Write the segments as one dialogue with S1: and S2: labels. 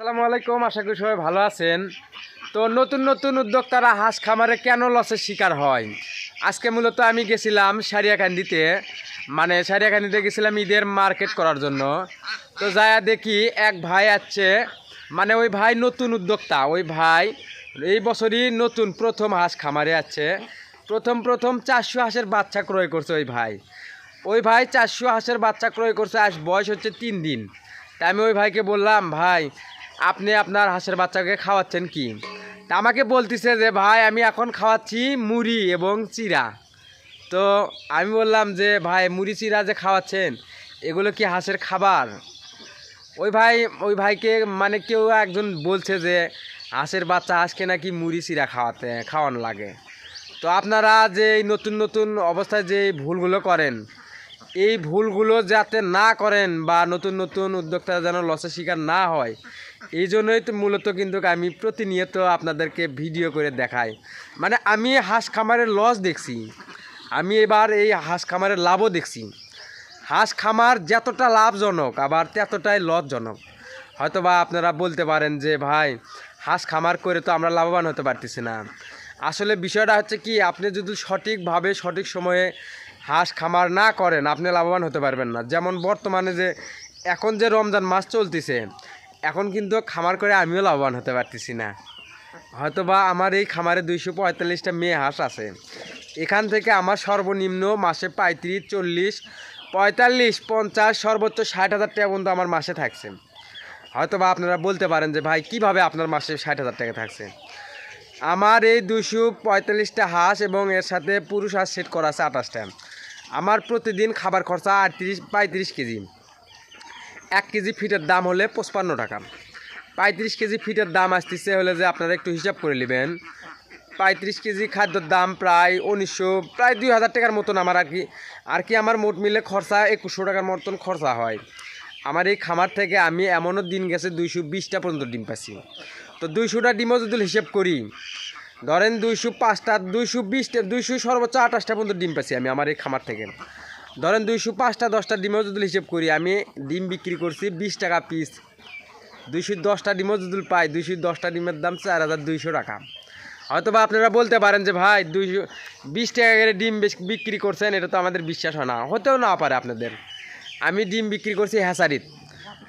S1: আসসালামু আলাইকুম, আশা করি সবাই ভালো আছেন। তো নতুন নতুন উদ্যোক্তারা হাঁস খামারে কেন লসের শিকার হয়? আজকে মূলত আমি গেছিলাম সারিয়াকান্দিতে। মানে সারিয়াকান্দিতে গেছিলাম ঈদের মার্কেট করার জন্য। তো যায়া দেখি এক ভাই আছে মানে ওই ভাই নতুন উদ্যোক্তা। ওই ভাই এই বছরই নতুন প্রথম হাঁস খামারে আছে। প্রথম প্রথম চারশো হাঁসের বাচ্চা ক্রয় করছে ওই ভাই। ওই ভাই চারশো হাঁসের বাচ্চা ক্রয় করছে, আজ বয়স হচ্ছে তিন দিন। তা আমি ওই ভাইকে বললাম, ভাই আপনি আপনার হাঁসের বাচ্চাকে খাওয়াচ্ছেন কি? আমাকে বলতেছে যে, ভাই, আমি এখন খাওয়াচ্ছি মুড়ি এবং চিরা তো আমি বললাম যে, ভাই, মুড়ি চিরা যে খাওয়াচ্ছেন, এগুলো কি হাঁসের খাবার? ওই ভাই, ওই ভাইকে মানে কেউ একজন বলছে যে, হাঁসের বাচ্চা হাঁসকে নাকি মুড়ি চিরা খাওয়াতে, খাওয়ানো লাগে। তো আপনারা যে নতুন নতুন অবস্থায় যে ভুলগুলো করেন এই ভুলগুলো যাতে না করেন বা নতুন নতুন উদ্যোক্তারা যেন লসের শিকার না হয়, এই জন্যই তো মূলত কিন্তু আমি প্রতিনিয়ত আপনাদেরকে ভিডিও করে দেখাই। মানে আমি হাঁস খামারের লস দেখছি, আমি এবার এই হাঁস খামারের লাভও দেখছি। হাঁস খামার যতটা লাভজনক, আবার ততটাই লসজনক। হয়তো বা আপনারা বলতে পারেন যে, ভাই, হাঁস খামার করে তো আমরা লাভবান হতে পারতেছি না। আসলে বিষয়টা হচ্ছে কি, আপনি যদি সঠিকভাবে সঠিক সময়ে হাঁস খামার না করেন, আপনি লাভবান হতে পারবেন না। যেমন বর্তমানে যে, এখন যে রমজান মাস চলতেছে, এখন কিন্তু খামার করে আমিও লাভবান হতে পারতেছি না। হয়তোবা আমার এই খামারে দুইশো পঁয়তাল্লিশটা মেয়ে হাঁস আছে। এখান থেকে আমার সর্বনিম্ন মাসে পঁয়ত্রিশ, চল্লিশ, পঁয়তাল্লিশ, পঞ্চাশ, সর্বোচ্চ ষাট হাজার টাকা পর্যন্ত আমার মাসে থাকছে। হয়তোবা আপনারা বলতে পারেন যে, ভাই, কীভাবে আপনার মাসে ষাট হাজার টাকা থাকছে? আমার এই দুশো পঁয়তাল্লিশটা হাঁস এবং এর সাথে পুরুষ হাঁস সেট করা আছে আঠাশটা। আমার প্রতিদিন খাবার খরচা আটত্রিশ, পঁয়ত্রিশ কেজি। এক কেজি ফিটের দাম হলে পঁচপান্ন টাকা। পঁয়ত্রিশ কেজি ফিটের দাম আসতেছে হলে যে আপনারা একটু হিসাব করে নেবেন। পঁয়ত্রিশ কেজি খাদ্যর দাম প্রায় উনিশশো, প্রায় দুই হাজার টাকার মতন আমার আর কি আর কি আমার মোট মিলে খরচা একুশশো টাকার মতন খরচা হয়। আমার এই খামার থেকে আমি এমনও দিন গেছে দুইশো বিশটা পর্যন্ত ডিম পাচ্ছি। তো দুইশোটা ডিমও যদি হিসেব করি ধরেন দুইশো পাঁচটা, দুইশো বিশটা, দুইশো সর্বোচ্চ আঠাশটা পর্যন্ত ডিম পাচ্ছি আমি আমার এই খামার থেকে। ধরেন দুইশো পাঁচটা, দশটা ডিমও যদি হিসেব করি, আমি ডিম বিক্রি করছি বিশ টাকা পিস দুইশো দশটা ডিমও যদি পাই, দুইশো দশটা ডিমের দাম চার হাজার দুইশো টাকা। হয়তো বা আপনারা বলতে পারেন যে, ভাই, দুইশো বিশ টাকা করে ডিম বিক্রি করছেন, এটা তো আমাদের বিশ্বাস হয় না। হতেও না পারে আপনাদের। আমি ডিম বিক্রি করছি হ্যাসারিত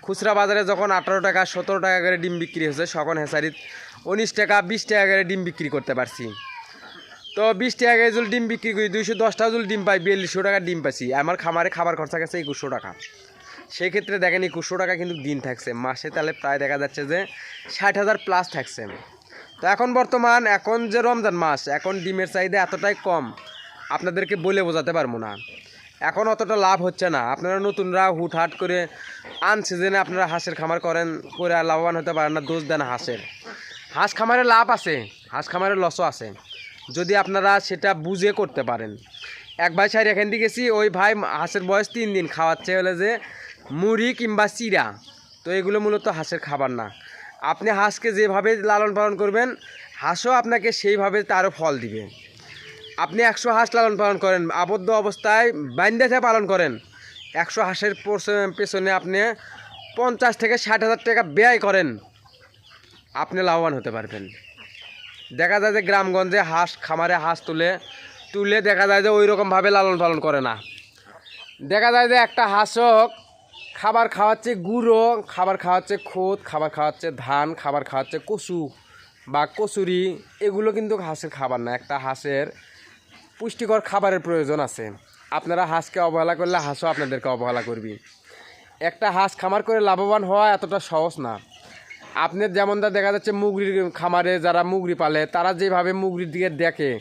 S1: খুচরা বাজারে যখন আঠারো টাকা, সতেরো টাকা করে ডিম বিক্রি হচ্ছে তখন হ্যাসারিত উনিশ টাকা, বিশ টাকা করে ডিম বিক্রি করতে পারছি। তো বিশ টাকা করে যদি ডিম বিক্রি করি, দুইশো দশটা যদি ডিম পাই, বিয়াল্লিশশো টাকা ডিম পাচ্ছি আমার খামারে খাবার খরচা গেছে একুশশো টাকা। সেই ক্ষেত্রে দেখেন একুশশো টাকা কিন্তু দিন থাকছে। মাসে তাহলে প্রায় দেখা যাচ্ছে যে ষাট হাজার প্লাস থাকছে। তো এখন বর্তমান, এখন যে রমজান মাস, এখন ডিমের চাহিদা এতটাই কম, আপনাদেরকে বলে বোঝাতে পারব না। এখন অতটা লাভ হচ্ছে না। আপনারা নতুনরা হুটহাট করে আন সিজনে আপনারা হাঁসের খামার করেন, করে লাভবান হতে পারেন না, দোষ দেন হাঁসের। হাঁস খামারে লাভ আছে, হাঁস খামারে লসও আছে। যদি আপনারা সেটা বুঝে করতে পারেন। এক ভাই সাইড এখান দিয়ে গেছি, ওই ভাই হাঁসের বয়স তিন দিন, খাওয়াচ্ছে হলে যে মুড়ি কিংবা চিরা তো এগুলো মূলত হাঁসের খাবার না। আপনি হাঁসকে যেভাবে লালন পালন করবেন, হাঁসও আপনাকে সেইভাবে তারও ফল দিবে। আপনি একশো হাঁস লালন পালন করেন, আবদ্ধ অবস্থায় বাইন্দাতে পালন করেন, একশো হাঁসের পেছনে আপনি পঞ্চাশ থেকে ষাট হাজার টাকা ব্যয় করেন। আপনি লাভবান হতে পারবেন। দেখা যায় যে গ্রামগঞ্জে হাঁস, খামারে হাঁস তুলে তুলে দেখা যায় যে ওই রকমভাবে লালন পালন করে না। দেখা যায় যে একটা হাঁস হোক, খাবার খাওয়াচ্ছে গুঁড়ো, খাবার খাওয়াচ্ছে খোদ, খাবার খাওয়াচ্ছে ধান, খাবার খাওয়াচ্ছে কচু বা কচুরি, এগুলো কিন্তু হাঁসের খাবার না। একটা হাঁসের পুষ্টিকর খাবারের প্রয়োজন আছে। আপনারা হাঁসকে অবহেলা করলে হাঁসও আপনাদেরকে অবহেলা করবি। একটা হাঁস খামার করে লাভবান হওয়া এতটা সহজ না। আপনার যেমনটা দেখা যাচ্ছে মুগরির খামারে যারা মুগরি পালে, তারা যেভাবে মুগরির দিকে দেখে,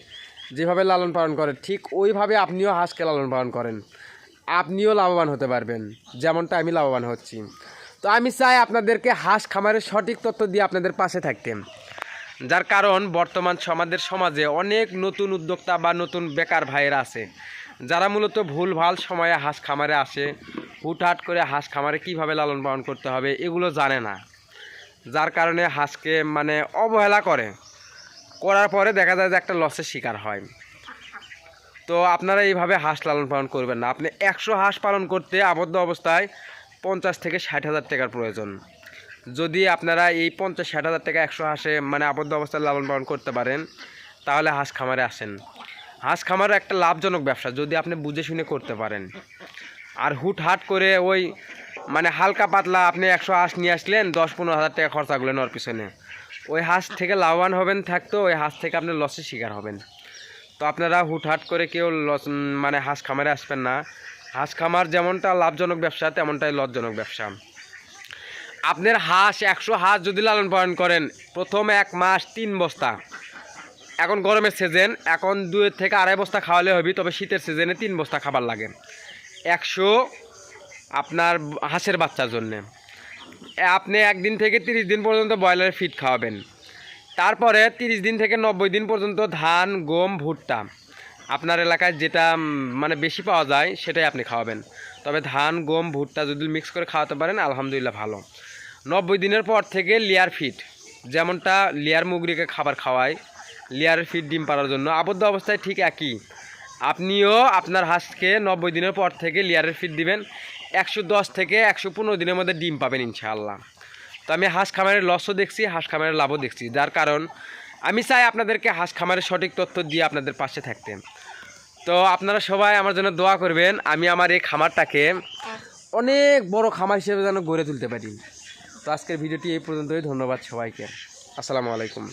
S1: যেভাবে লালন পালন করে, ঠিক ওইভাবে আপনিও হাঁসকে লালন পালন করেন। আপনিও লাভবান হতে পারবেন, যেমনটা আমি লাভবান হচ্ছি। তো আমি চাই আপনাদেরকে হাঁস খামারের সঠিক তথ্য দিয়ে আপনাদের পাশে থাকতে। যার কারণ বর্তমান সমাজের সমাজে অনেক নতুন উদ্যোক্তা বা নতুন বেকার ভাইয়েরা আছে। যারা মূলত ভুল ভালো সময়ে হাঁস খামারে আসে, হুটহাট করে হাঁস খামারে কীভাবে লালন পালন করতে হবে, এগুলো জানে না। যার কারণে হাঁসকে মানে অবহেলা করে। করার পরে দেখা যায় যে একটা লসের শিকার হয়। তো আপনারা এইভাবে হাঁস লালন পালন করবেন না। আপনি একশো হাঁস পালন করতে আবদ্ধ অবস্থায় পঞ্চাশ থেকে ষাট হাজার টাকার প্রয়োজন। যদি আপনারা এই পঞ্চাশ ষাট হাজার টাকা একশো হাঁসে মানে আবদ্ধ অবস্থায় লালন পালন করতে পারেন, তাহলে হাঁস খামারে আসেন। হাঁস খামারও একটা লাভজনক ব্যবসা, যদি আপনি বুঝে শুনে করতে পারেন। আর হুট হাট করে ওই মানে হালকা পাতলা আপনি একশো হাঁস নিয়ে আসলেন, দশ পনেরো হাজার টাকা খরচা করলেন ওর পিছনে। ওই হাঁস থেকে লাভবান হবেন থাকতো, ওই হাঁস থেকে আপনি লসের শিকার হবেন। তো আপনারা হুটহাট করে কেউ লস মানে হাঁস খামারে আসবেন না। হাঁস খামার যেমনটা লাভজনক ব্যবসা, তেমনটাই লসজনক ব্যবসা। আপনার হাঁস, একশো হাঁস যদি লালন পালন করেন, প্রথম এক মাস তিন বস্তা। এখন গরমের সিজন, এখন দুই থেকে আড়াই বস্তা খাওয়ালে হবে, তবে শীতের সিজনে তিন বস্তা খাবার লাগে। একশো আপনার হাঁসের বাচ্চার জন্যে। আপনি একদিন থেকে তিরিশ দিন পর্যন্ত ব্রয়লারের ফিড খাওয়াবেন। তারপরে তিরিশ দিন থেকে নব্বই দিন পর্যন্ত ধান, গম, ভুট্টা, আপনার এলাকায় যেটা মানে বেশি পাওয়া যায় সেটাই আপনি খাওয়াবেন। তবে ধান, গম, ভুট্টা যদি মিক্স করে খাওয়াতে পারেন, আলহামদুলিল্লাহ ভালো। নব্বই দিনের পর থেকে লেয়ার ফিড যেমনটা লেয়ার মুগরিকে খাবার খাওয়ায় লেয়ারের ফিড ডিম পাড়ার জন্য। আবদ্ধ অবস্থায় ঠিক একই। আপনিও আপনার হাঁসকে নব্বই দিনের পর থেকে লেয়ারের ফিড দিবেন। একশো দশ থেকে একশো পনেরো দিনের মধ্যে ডিম পাবেন ইনশাআল্লাহ। তো আমি হাঁস খামারের লসও দেখছি, হাঁস খামারের লাভও দেখছি। যার কারণ, আমি চাই আপনাদেরকে হাঁস খামারের সঠিক তথ্য দিয়ে আপনাদের পাশে থাকতে তো আপনারা সবাই আমার জন্য দোয়া করবেন, আমি আমার এই খামারটাকে অনেক বড় খামার হিসেবে যেন গড়ে তুলতে পারি। তো আজকের ভিডিওটি এই পর্যন্তই, ধন্যবাদ সবাইকে। আসসালামু আলাইকুম।